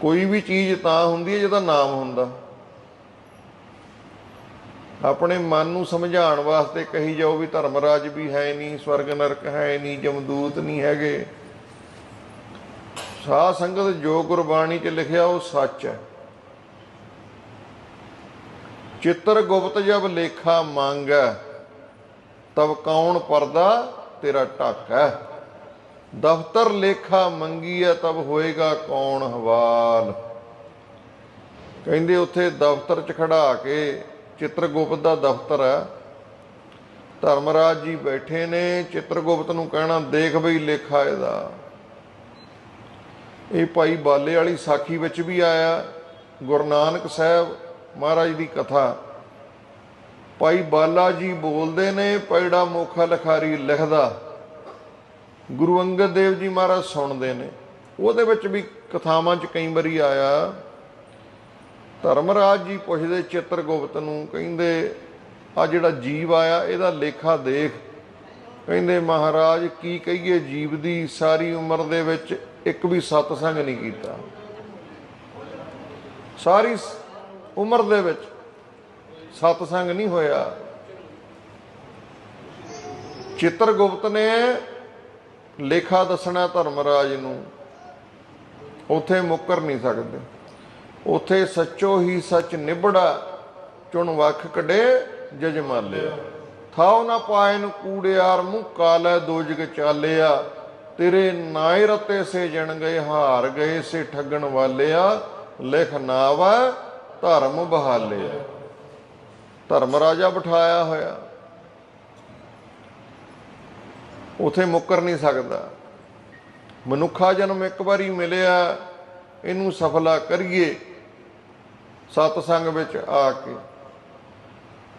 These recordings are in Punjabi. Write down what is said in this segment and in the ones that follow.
ਕੋਈ ਵੀ ਚੀਜ਼ ਤਾਂ ਹੁੰਦੀ ਹੈ ਜਿਹਦਾ ਨਾਮ ਹੁੰਦਾ। ਆਪਣੇ ਮਨ ਨੂੰ ਸਮਝਾਉਣ ਵਾਸਤੇ ਕਹੀ ਜਾਓ ਵੀ ਧਰਮ ਰਾਜ ਵੀ ਹੈ ਨਹੀਂ, ਸਵਰਗ ਨਰਕ ਹੈ ਨਹੀਂ, ਜਮਦੂਤ ਨਹੀਂ ਹੈਗੇ। ਸਾਧ ਸੰਗਤ ਜੋ ਗੁਰਬਾਣੀ 'ਚ ਲਿਖਿਆ ਉਹ ਸੱਚ ਹੈ। ਚਿੱਤਰ ਗੁਪਤ ਜਬ ਲੇਖਾ ਮੰਗੈ ਤਬ ਕੌਣ ਪਰਦਾ ਤੇਰਾ ਢੱਕ ਹੈ। ਦਫ਼ਤਰ ਲੇਖਾ ਮੰਗੀਐ, ਤਬ ਹੋਏਗਾ ਕੌਣ ਹਵਾਲ? ਕਹਿੰਦੇ ਉੱਥੇ ਦਫ਼ਤਰ 'ਚ ਖੜਾ ਕੇ ਚਿੱਤਰਗੁਪਤ ਦਾ ਦਫ਼ਤਰ ਹੈ। ਧਰਮਰਾਜ ਜੀ ਬੈਠੇ ਨੇ, ਚਿੱਤਰਗੁਪਤ ਨੂੰ ਕਹਿਣਾ, ਦੇਖ ਬਈ ਲੇਖਾ ਇਹਦਾ। ਇਹ ਭਾਈ ਬਾਲੇ ਵਾਲੀ ਸਾਖੀ ਵਿੱਚ ਵੀ ਆਇਆ, ਗੁਰੂ ਨਾਨਕ ਸਾਹਿਬ ਮਹਾਰਾਜ ਦੀ ਕਥਾ। ਭਾਈ ਬਾਲਾ ਜੀ ਬੋਲਦੇ ਨੇ, ਪੈੜਾ ਮੋਖਾ ਲਖਾਰੀ ਲਿਖਦਾ। ਗੁਰੂ ਅੰਗਦ ਦੇਵ ਜੀ ਮਹਾਰਾਜ ਸੁਣਦੇ ਨੇ। ਉਹਦੇ ਵਿੱਚ ਵੀ ਕਥਾਵਾਂ 'ਚ ਕਈ ਵਾਰੀ ਆਇਆ, ਧਰਮਰਾਜ ਜੀ ਪੁੱਛਦੇ ਚਿੱਤਰਗੁਪਤ ਨੂੰ, ਕਹਿੰਦੇ ਆ ਜਿਹੜਾ ਜੀਵ ਆਇਆ, ਇਹਦਾ ਲੇਖਾ ਦੇਖ। ਕਹਿੰਦੇ, ਮਹਾਰਾਜ, ਕੀ ਕਹੀਏ, ਜੀਵ ਦੀ ਸਾਰੀ ਉਮਰ ਦੇ ਵਿੱਚ ਇੱਕ ਵੀ ਸਤਸੰਗ ਨਹੀਂ ਕੀਤਾ। ਸਾਰੀ ਉਮਰ ਦੇ ਵਿੱਚ ਸਤਸੰਗ ਨਹੀਂ ਹੋਇਆ। ਚਿੱਤਰਗੁਪਤ ਨੇ ਲੇਖਾ ਦੱਸਣਾ ਧਰਮਰਾਜ ਨੂੰ, ਉਥੇ ਮੁੱਕਰ ਨਹੀਂ ਸਕਦੇ। ਉਥੇ ਸੱਚੋ ਹੀ ਸੱਚ ਨਿਬੜਾ ਚੁਣ ਵਖ ਕਡੇ ਜਜਮਾਲਿਆ ਥਾਉ ਨਾ ਪਾਏ ਪਾਇਨ ਕੂੜਿਆਰ ਮੂੰਹ ਕਾਲੇ ਦੋਜਗ ਚਾਲਿਆ। ਤੇਰੇ ਨਾਇ ਰਤੇ ਸੇ ਜਣ ਗਏ, ਹਾਰ ਗਏ ਸੇ ਠੱਗਣ ਵਾਲਿਆ। ਲਿਖ ਨਾਵਾ, ਧਰਮ ਬਹਾਲਿਆ। ਧਰਮ ਰਾਜਾ ਬਿਠਾਇਆ ਹੋਇਆ। ਉਥੇ ਮੁੱਕਰ ਨਹੀਂ ਸਕਦਾ। ਮਨੁੱਖਾ ਜਨਮ ਇੱਕ ਵਾਰੀ ਮਿਲਿਆ, ਇਹਨੂੰ ਸਫਲਾ ਕਰੀਏ, ਸਤਸੰਗ ਵਿੱਚ ਆ ਕੇ।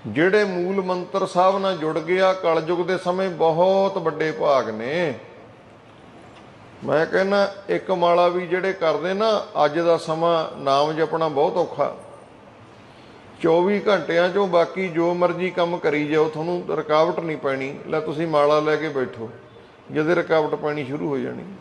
ਜਿਹੜੇ ਮੂਲ ਮੰਤਰ ਸਾਹਿਬ ਨਾਲ ਜੁੜ ਗਿਆ, ਕਲਯੁਗ ਦੇ ਸਮੇਂ ਬਹੁਤ ਵੱਡੇ ਭਾਗ ਨੇ। ਮੈਂ ਕਹਿੰਦਾ, ਇੱਕ ਮਾਲਾ ਵੀ ਜਿਹੜੇ ਕਰਦੇ ਨਾ, ਅੱਜ ਦਾ ਸਮਾਂ ਨਾਮ ਜਪਣਾ ਬਹੁਤ ਔਖਾ। 24 ਘੰਟਿਆਂ ਚੋਂ ਬਾਕੀ ਜੋ ਮਰਜ਼ੀ ਕੰਮ ਕਰੀ ਜਾਓ, ਤੁਹਾਨੂੰ ਰੁਕਾਵਟ ਨਹੀਂ ਪੈਣੀ। ਲੈ ਤੁਸੀਂ ਮਾਲਾ ਲੈ ਕੇ ਬੈਠੋ ਜਦੇ ਰੁਕਾਵਟ ਪੈਣੀ ਸ਼ੁਰੂ ਹੋ ਜਾਣੀ।